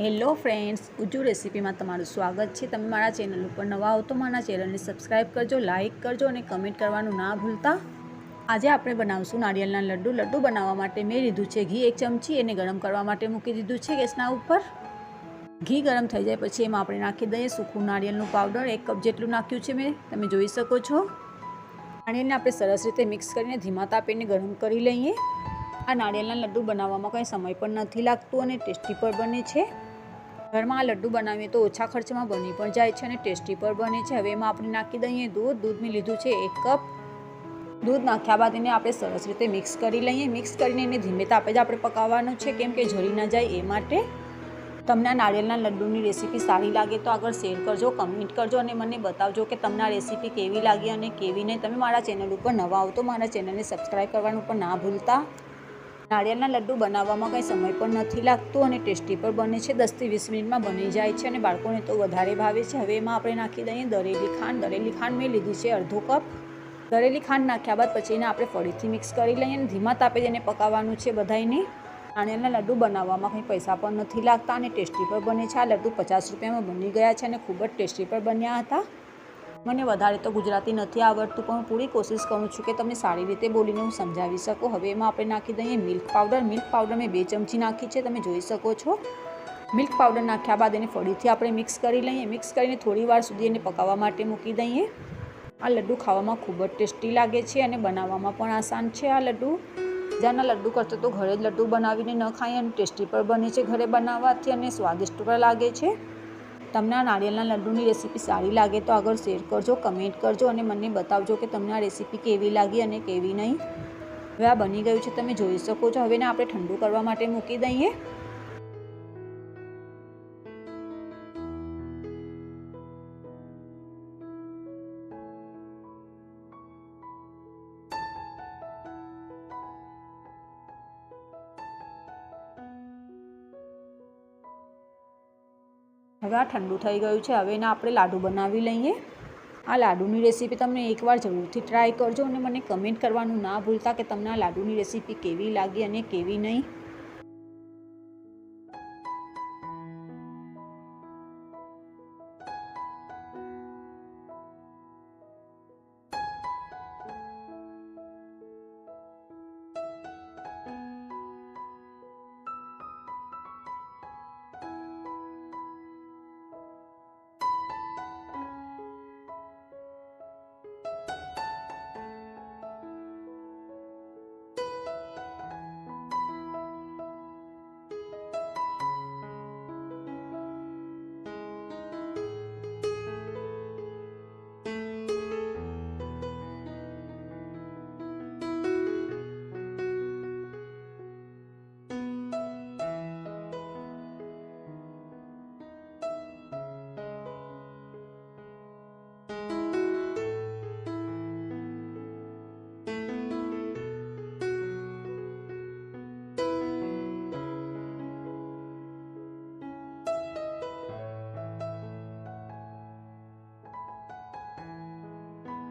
Hello friends, ઉજ્જુ રેસીપીમાં તમારું સ્વાગત છે. તમે મારા ચેનલ ઉપર નવા હો તો મારા ચેનલને સબસ્ક્રાઈબ કરજો, લાઇક કરજો અને કમેન્ટ કરવાનું ના ભૂલતા. આજે આપણે બનાવશું નારિયેળના લડ્ડુ. લડ્ડુ બનાવવા માટે મેં લીધું છે ઘી એક ચમચી, એને ગરમ કરવા માટે મૂકી દીધું છે ગેસના ઉપર. ઘી ગરમ થઈ જાય પછી એમાં આપણે નાખી દઈએ સૂકું નારિયેળનું પાવડર. એક કપ જેટલું નાખ્યું છે મેં, તમે જોઈ શકો છો. નારિયેળને આપણે સરસ રીતે મિક્સ કરીને ધીમા તાપીને ગરમ કરી લઈએ. આ નારિયેળના લડ્ડુ બનાવવામાં કંઈ સમય પણ નથી લાગતું અને ટેસ્ટી પણ બને છે. ઘરમાં આ લડ્ડુ બનાવીએ તો ઓછા ખર્ચમાં બની પણ જાય છે અને ટેસ્ટી પણ બને છે. હવે એમાં આપણે નાખી દઈએ દૂધ. દૂધ મેં લીધું છે એક કપ દૂધ નાખ્યા બાદ એને આપણે સરસ રીતે મિક્સ કરી લઈએ. મિક્સ કરીને એને ધીમે તાપે જ આપણે પકાવવાનું છે. કેમ કે જરી ન જાય એ માટે. તમને આ નારિયેળના લડ્ડુની રેસીપી સારી લાગે તો આગળ શેર કરજો, કમેન્ટ કરજો અને મને બતાવજો કે તમને આ રેસીપી કેવી લાગી અને કેવી નહીં. તમે મારા ચેનલ ઉપર નવા આવો તો મારા ચેનલને સબસ્ક્રાઈબ કરવાનું પણ ના ભૂલતા. નારિયેળના લડ્ડુ બનાવવામાં કંઈ સમય પણ નથી લાગતો અને ટેસ્ટી પણ બને છે. દસથી વીસ મિનિટમાં બની જાય છે અને બાળકોને તો વધારે ભાવે છે. હવે એમાં આપણે નાખી દઈએ દરેલી ખાંડ. દરેલી ખાંડ મેં લીધી છે અડધો કપ. દરેલી ખાંડ નાખ્યા બાદ પછી એને આપણે ફરીથી મિક્સ કરી લઈએ અને ધીમા તાપે જ એને પકાવવાનું છે બધાને નારિયેળના લડ્ડુ બનાવવામાં કંઈ પૈસા પણ નથી લાગતા અને ટેસ્ટી પણ બને છે. આ લડ્ડુ પચાસ રૂપિયામાં બની ગયા છે અને ખૂબ જ ટેસ્ટી પણ બન્યા હતા. મને વધારે તો ગુજરાતી નથી આવડતું, પણ હું પૂરી કોશિશ કરું છું કે તમને સારી રીતે બોલીને હું સમજાવી શકું. હવે એમાં આપણે નાખી દઈએ મિલ્ક પાવડર. મિલ્ક પાવડર મેં બે ચમચી નાખી છે, તમે જોઈ શકો છો. મિલ્ક પાવડર નાખ્યા બાદ એને ફરીથી આપણે મિક્સ કરી લઈએ. મિક્સ કરીને થોડી વાર સુધી એને પકાવવા માટે મૂકી દઈએ. આ લડ્ડુ ખાવામાં ખૂબ જ ટેસ્ટી લાગે છે અને બનાવવામાં પણ આસાન છે આ લડ્ડુ. જ્યાંના લડ્ડુ કરતો તો ઘરે જ લડ્ડુ બનાવીને ન ખાઈએ અને ટેસ્ટી પણ બને છે ઘરે બનાવવાથી અને સ્વાદિષ્ટ પણ લાગે છે. તમને આ નારિયેળના લડ્ડુની રેસીપી સારી લાગે તો આગળ શેર કરજો, કમેન્ટ કરજો અને મને બતાવજો કે તમને આ રેસીપી કેવી લાગી અને કેવી નહીં. હવે આ બની ગયું છે, તમે જોઈ શકો છો. હવે આપણે ઠંડુ કરવા માટે મૂકી દઈએ. હવે આ ઠંડુ થઈ ગયું છે. હવે એના આપણે લાડુ બનાવી લઈએ. આ લાડુની રેસીપી તમને એકવાર જરૂરથી ટ્રાય કરજો અને મને કમેન્ટ કરવાનું ના ભૂલતા કે તમને આ લાડુની રેસીપી કેવી લાગી અને કેવી નહીં.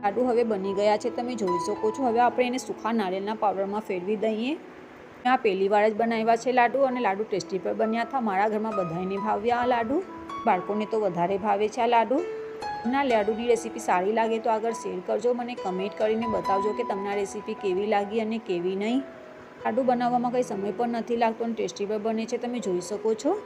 લાડુ હવે બની ગયા છે, તમે જોઈ શકો છો. હવે આપણે એને સૂકા નારિયેળના પાવડરમાં ફેરવી દઈએ. મેં આ પહેલીવાર જ બનાવ્યા છે લાડુ અને લાડુ ટેસ્ટી પણ બન્યા હતા. મારા ઘરમાં બધાને ભાવ્યા આ લાડુ. બાળકોને તો વધારે ભાવે છે આ લાડુ. ના લાડુની રેસીપી સારી લાગે તો આગળ શેર કરજો. મને કમેન્ટ કરીને બતાવજો કે તમને આ રેસીપી કેવી લાગી અને કેવી નહીં. લાડુ બનાવવામાં કંઈ સમય પણ નથી લાગતો અને ટેસ્ટી પણ બને છે, તમે જોઈ શકો છો.